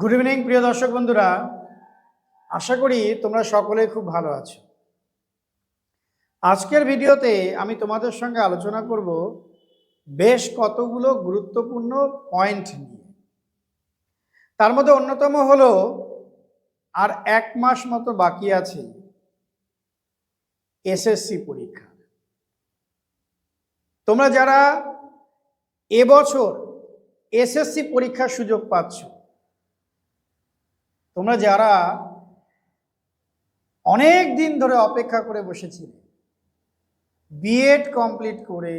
Good evening প্রিয় দর্শক বন্ধুরা। আশা করি তোমরা সকলে খুব ভালো আছো। আজকের ভিডিওতে আমি তোমাদের সঙ্গে আলোচনা করব বেশ কতগুলো গুরুত্বপূর্ণ পয়েন্ট নিয়ে। তার মধ্যে অন্যতম হলো, আর এক মাস মতো বাকি আছে এসএসসি পরীক্ষা। তোমরা যারা এবছর এসএসসি পরীক্ষার সুযোগ পাচ্ছ তোমরা যারা অনেক দিন ধরে অপেক্ষা করে বসেছিলে বিএড কমপ্লিট করে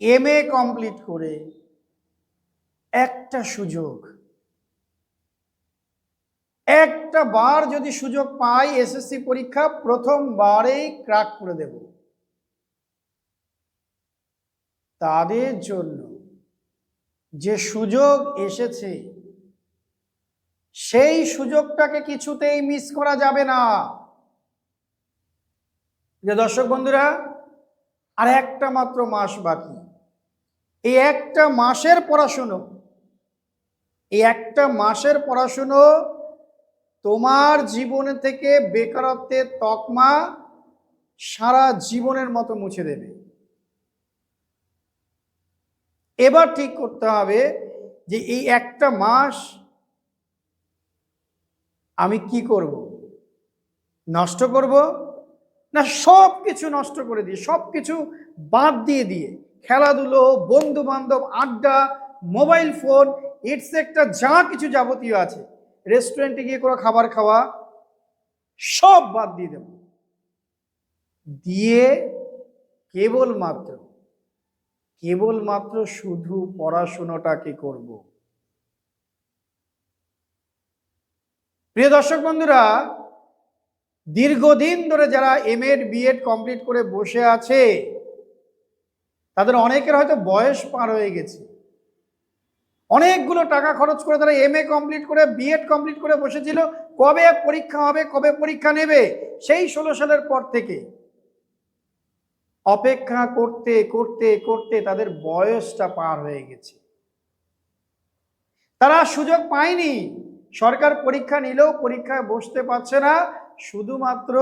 এম এ কমপ্লিট করে, একটা সুযোগ, একটা বার যদি সুযোগ পাই এসএসসি পরীক্ষা, প্রথমবারেই ক্র্যাক করে দেব। তাদের জন্য যে সুযোগ এসেছে সেই সুযোগটাকে কিছুতেই মিস করা যাবে না। যে দর্শক বন্ধুরা, আর একটা মাত্র মাস বাকি। এই একটা মাসের পড়াশুনো, এই একটা মাসের পড়াশুনো তোমার জীবনে থেকে বেকারত্বের তকমা সারা জীবনের মতো মুছে দেবে। এবার ঠিক করতে হবে যে এই একটা মাস আমি কি করব? নষ্ট করব? না সব কিছু নষ্ট করে দিয়ে সব কিছু বাদ দিয়ে দিয়ে, খেলাধুলো বন্ধু বান্ধব আড্ডা, মোবাইল ফোন এটসেট্রা যা কিছু যাবতীয় আছে, রেস্টুরেন্টে গিয়ে কোনো খাবার খাওয়া, সব বাদ দিয়ে দেব। দিয়ে কেবলমাত্র কেবলমাত্র শুধু পড়াশুনোটাকে করব। প্রিয় দর্শক বন্ধুরা, দীর্ঘদিন ধরে যারা এম এড বিএড কমপ্লিট করে বসে আছে, তাদের অনেকের হয়তো বয়স পার হয়ে গেছে। অনেকগুলো টাকা খরচ করে তারা এম এ কমপ্লিট করে বিএড কমপ্লিট করে বসেছিল। কবে পরীক্ষা হবে, কবে পরীক্ষা নেবে, সেই ষোলো সালের পর থেকে অপেক্ষা করতে করতে করতে তাদের বয়সটা পার হয়ে গেছে। তারা সুযোগ পায়নি। সরকার পরীক্ষা নিলেও পরীক্ষায় বসতে পারছে না, শুধুমাত্র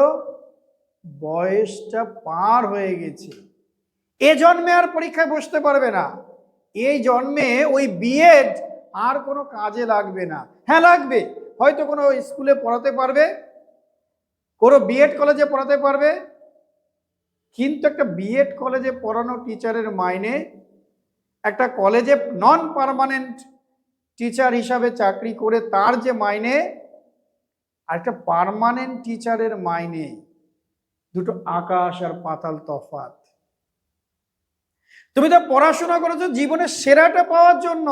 বয়সটা পার হয়ে গেছে। এ জন্মে আর পরীক্ষায় বসতে পারবে না। এই জন্মে ওই বিএড আর কোনো কাজে লাগবে না। হ্যাঁ লাগবে। হয়তো কোনো স্কুলে পড়াতে পারবে, কোনো বিএড কলেজে পড়াতে পারবে, কিন্তু একটা বিএড কলেজে পড়ানো টিচারের মাইনে একটা কলেজে নন পারমানেন্ট টিচার হিসাবে চাকরি করে তার যে মাইনে, আর একটা পারমানেন্ট টিচারের মাইনে, দুটো আকাশ আর পাতাল তফাত তুমি তো পড়াশোনা করেছ জীবনের সেরাটা পাওয়ার জন্য।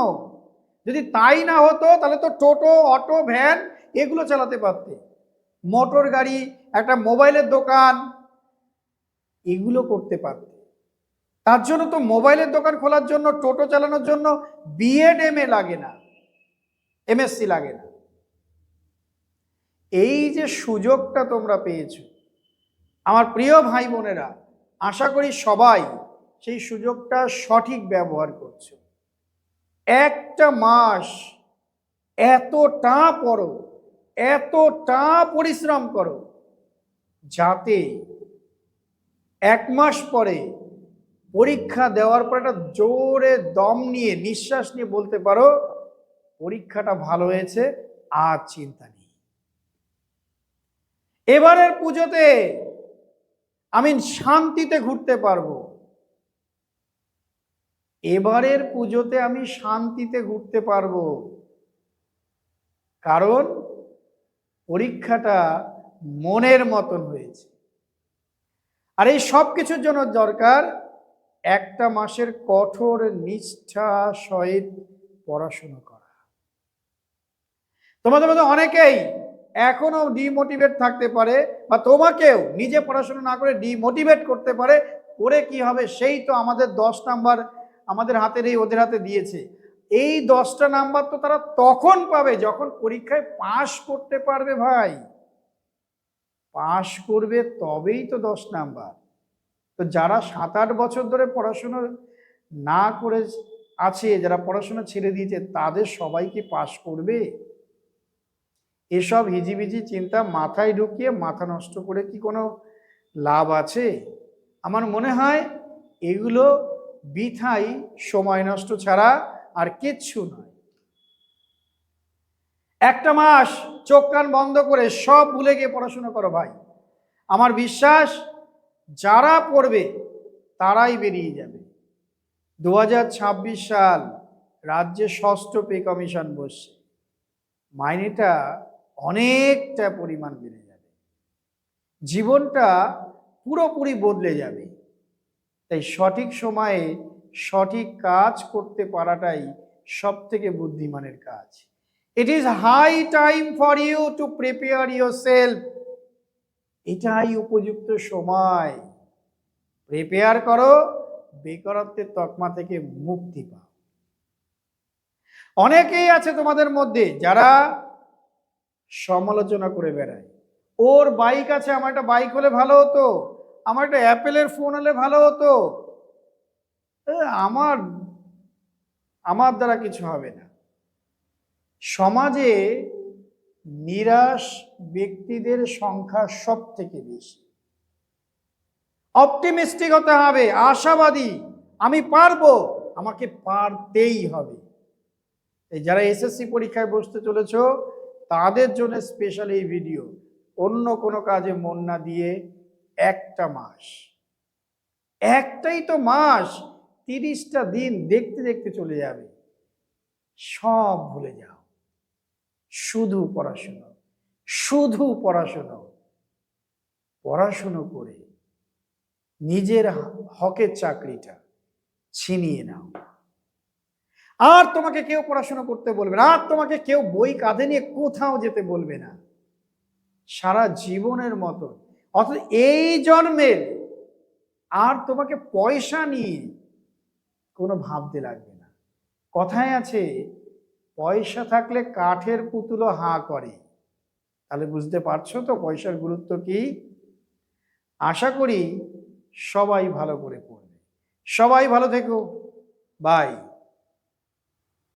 যদি তাই না হতো, তাহলে তো টোটো, অটো, ভ্যান এগুলো চালাতে পারতে। মোটর গাড়ি, একটা মোবাইলের দোকান, এগুলো করতে পারতে। তার জন্য তো মোবাইলের দোকান খোলার জন্য, টোটো চালানোর জন্য বিএড এম এ লাগে না। এমএসসি লাগে না। এই যে সুযোগটা তোমরা পেয়েছ, আমার প্রিয় ভাই বোনেরা, আশা করি সবাই সেই সুযোগটা সঠিক ব্যবহার করছ। একটা মাস এতটা পড়ো, এতটা পরিশ্রম করো, যাতে এক মাস পরে পরীক্ষা দেওয়ার পর একটা জোরে দম নিয়ে, নিঃশ্বাস নিয়ে বলতে পারো পরীক্ষাটা ভালো হয়েছে, আর চিন্তা নেই। এবারের পুজোতে আমি শান্তিতে ঘুরতে পারব। এবারের পুজোতে আমি শান্তিতে ঘুরতে পারব। কারণ পরীক্ষাটা মনের মতন হয়েছে। আর এই সব কিছুর জন্য দরকার একটা মাসের কঠোর নিষ্ঠা সহিত পড়াশুনো করা। তোমাদের মধ্যে অনেকেই এখনও ডিমোটিভেট থাকতে পারে বা তোমাকেও নিজে পড়াশোনা না করে ডিমোটিভেট করতে পারে, করে কি হবে সেই তো আমাদের দশ নাম্বার আমাদের হাতের এই ওদের হাতে দিয়েছে। এই দশটা নাম্বার তো তারা তখন পাবে যখন পরীক্ষায় পাশ করতে পারবে ভাই। পাশ করবে তবেই তো দশ নাম্বার। তো যারা সাত আট বছর ধরে পড়াশুনো না করে আছে, যারা পড়াশোনা ছেড়ে দিয়েছে, তাদের সবাইকে পাশ করবে? এসব হিজিবিজি চিন্তা মাথায় ঢুকিয়ে মাথা নষ্ট করে কি কোনো লাভ আছে? আমার মনে হয় এগুলো বৃথাই সময় নষ্ট ছাড়া আর কিচ্ছু নয়। একটা মাস চোখ কান বন্ধ করে সব ভুলে গিয়ে পড়াশোনা করো ভাই। আমার বিশ্বাস যারা পড়বে তারাই বেরিয়ে যাবে। দু হাজার ছাব্বিশ সাল রাজ্যে ষষ্ঠ পে কমিশন বসছে। মাইনেটা অনেকটা পরিমাণ বেড়ে যাবে। জীবনটা পুরোপুরি বদলে যাবে। তাই সঠিক সময়ে সঠিক কাজ করতে পারাটাই সব থেকে বুদ্ধিমানের কাজ। It is high time for you to prepare yourself এটাই উপযুক্ত সময়। প্রিপেয়ার করো, বেকারত্বের তকমা থেকে মুক্তি পাও। অনেকেই আছে তোমাদের মধ্যে যারা সমালোচনা করে বেড়ায়। ওর বাইক আছে, আমার একটা বাইক হলে ভালো হতো। আমার একটা অ্যাপেলের ফোন হলে ভালো হতো। আমার আমার দ্বারা কিছু হবে না। সমাজে নিরাশ ব্যক্তিদের সংখ্যা সব থেকে বেশি। অপটিমিস্টিক হতে হবে, আশাবাদী। আমি পারব, আমাকে পারতেই হবে। যারা এসএসসি পরীক্ষায় বসতে চলেছ তাদের জন্য স্পেশাল এই ভিডিও অন্য কোনো কাজে মন না দিয়ে একটা মাস। একটাই তো মাস, তিরিশটা দিন দেখতে দেখতে চলে যাবে। সব ভুলে যাও। শুধু পড়াশুনো। শুধু পড়াশুনো। পড়াশুনো করে নিজের হকের চাকরিটা ছিনিয়ে নাও। আর তোমাকে কেউ পড়াশোনা করতে বলবে না, আর তোমাকে কেউ বই কাঁধে নিয়ে কোথাও যেতে বলবে না। সারা জীবনের মতো অথচ এই জন্মের আর তোমাকে পয়সা নিয়ে কোনো ভাবতে লাগবে না। কথায় আছে, পয়সা থাকলে কাঠের পুতুলও হাঁ করে। তাহলে বুঝতে পারছ তো পয়সার গুরুত্ব কি? আশা করি সবাই ভালো করে পড়বে। সবাই ভালো থেকো। বাই।